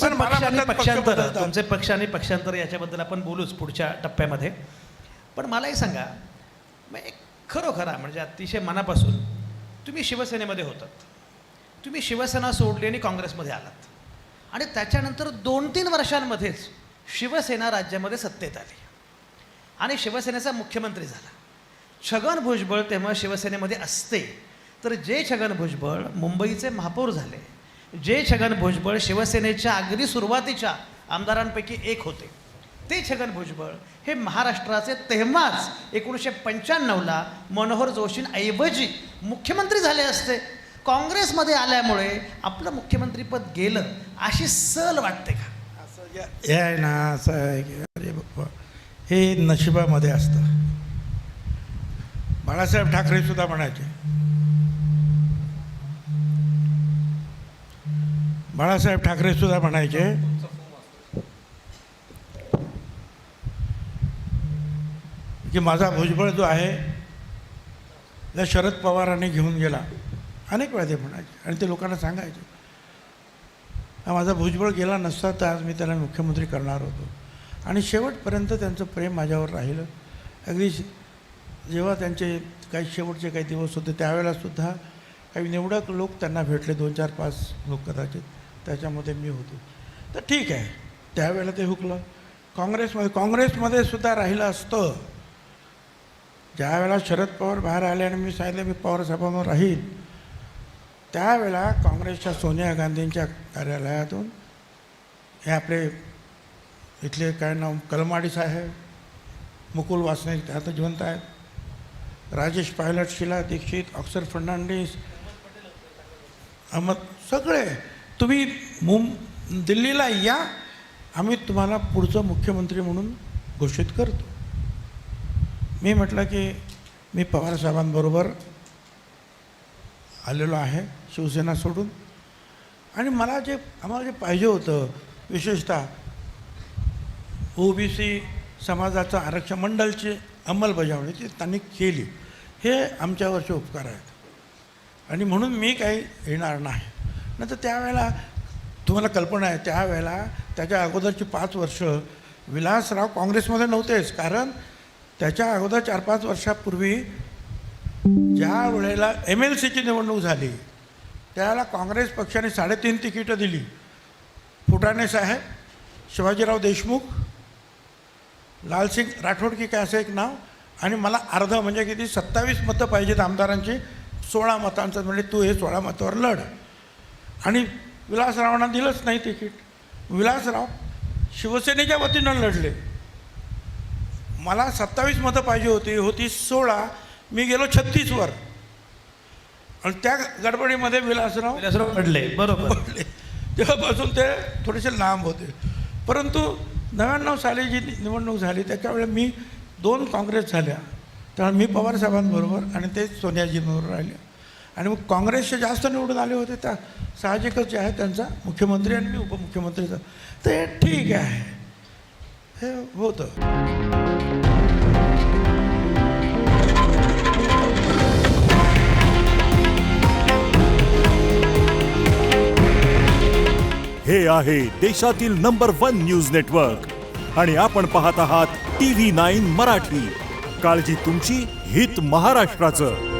तुमचे पण मला पक्ष आणि म्हणतात पक्ष पक्षांतर बदलतात. तुमचे पक्ष आणि पक्षांतर याच्याबद्दल आपण बोलूच पुढच्या टप्प्यामध्ये. पण मलाही सांगा मग एक खरोखरा म्हणजे अतिशय मनापासून तुम्ही शिवसेनेमध्ये होतात. तुम्ही शिवसेना सोडली आणि काँग्रेसमध्ये आलात. आणि त्याच्यानंतर दोन तीन वर्षांमध्येच शिवसेना राज्यामध्ये सत्तेत आली. आणि शिवसेनेचा मुख्यमंत्री झाला. छगन भुजबळ तेव्हा शिवसेनेमध्ये असते. तर जे छगन भुजबळ मुंबईचे महापौर झाले जे छगन भुजबळ शिवसेनेच्या अगदी सुरुवातीच्या आमदारांपैकी एक होते. ते छगन भुजबळ हे महाराष्ट्राचे तेव्हाच एकोणीसशे पंच्याण्णवला मनोहर जोशींऐवजी मुख्यमंत्री झाले असते. काँग्रेसमध्ये आल्यामुळे आपलं मुख्यमंत्रीपद गेलं अशी सल वाटते का? असं आहे ना असं आहे की अरे बाप्पा. हे नशिबामध्ये असतं. बाळासाहेब ठाकरेसुद्धा म्हणायचे बाळासाहेब ठाकरेसुद्धा म्हणायचे की माझा भुजबळ जो आहे त्या शरद पवारांनी घेऊन गेला. अनेक वेळा ते म्हणायचे आणि ते लोकांना सांगायचे. हा माझा भुजबळ गेला नसता तर आज मी त्याला मुख्यमंत्री करणार होतो. आणि शेवटपर्यंत त्यांचं प्रेम माझ्यावर राहिलं. अगदी जेव्हा त्यांचे काही शेवटचे काही दिवस होते त्यावेळेलासुद्धा काही निवडक लोक त्यांना भेटले दोन चार पाच लोक कदाचित. त्याच्यामध्ये मी होतो. तर ठीक आहे. त्यावेळेला ते हुकलं. काँग्रेसमध्ये काँग्रेसमध्ये सुद्धा राहिलं असतं. ज्यावेळेला शरद पवार बाहेर आले आणि मी सांगितलं मी पवार साहेबांवर राहील. त्यावेळेला काँग्रेसच्या सोनिया गांधींच्या कार्यालयातून हे आपले इथले काय नाव कलमाडी साहेब मुकुल वासने त्यात आता जिवंत आहेत. राजेश पायलट शिला दीक्षित अक्षर फर्नांडिस अहमद सगळे. तुम्ही मुं दिल्लीला या आम्ही तुम्हाला पुढचं मुख्यमंत्री म्हणून घोषित करतो. मी म्हटलं की मी पवारसाहेबांबरोबर आलेलो आहे शिवसेना सोडून. आणि मला जे आम्हाला जे पाहिजे होतं विशेषतः ओ बी सी समाजाचं आरक्षण मंडळची अंमलबजावणी ती त्यांनी केली हे आमच्यावरचे उपकार आहेत. आणि म्हणून मी काही येणार नाही. नंतर त्यावेळेला तुम्हाला कल्पना आहे त्यावेळेला त्याच्या अगोदरची पाच वर्ष विलासराव काँग्रेसमध्ये नव्हतेच. कारण त्याच्या अगोदर चार पाच वर्षापूर्वी ज्या वेळेला एम एल सीची निवडणूक झाली त्यावेळेला काँग्रेस पक्षाने साडेतीन तिकीटं दिली. फुटाणे साहेब शिवाजीराव देशमुख लालसिंग राठोड की काय असं एक नाव आणि मला अर्ध म्हणजे किती सत्तावीस मतं पाहिजेत आमदारांची सोळा मतांचं म्हणजे तू हे सोळा मतावर लढ. आणि विलासरावांना दिलंच नाही तिकीट. विलासराव शिवसेनेच्या वतीनं लढले. मला सत्तावीस मतं पाहिजे होती होती सोळा मी गेलो छत्तीसवर. आणि त्या गडबडीमध्ये विलासराव विलासराव पडले बरोबर. पडले. तेव्हापासून ते थोडेसे लांब होते. परंतु नव्याण्णव साली जी निवडणूक झाली त्याच्यावेळी मी दोन काँग्रेस झाल्या. त्यामुळे मी पवारसाहेबांबरोबर आणि ते सोनियाजींबरोबर राहिले. आणि मग काँग्रेसचे जास्त निवडून आले होते त्या साहजिकच जे आहे त्यांचा मुख्यमंत्री आणि मी उपमुख्यमंत्रीचा. ते ठीक आहे. हे होतं. हे आहे देशातील नंबर वन न्यूज नेटवर्क. आणि आपण पाहत आहात टी व्ही नाईन मराठी. काळजी तुमची हित महाराष्ट्राचं.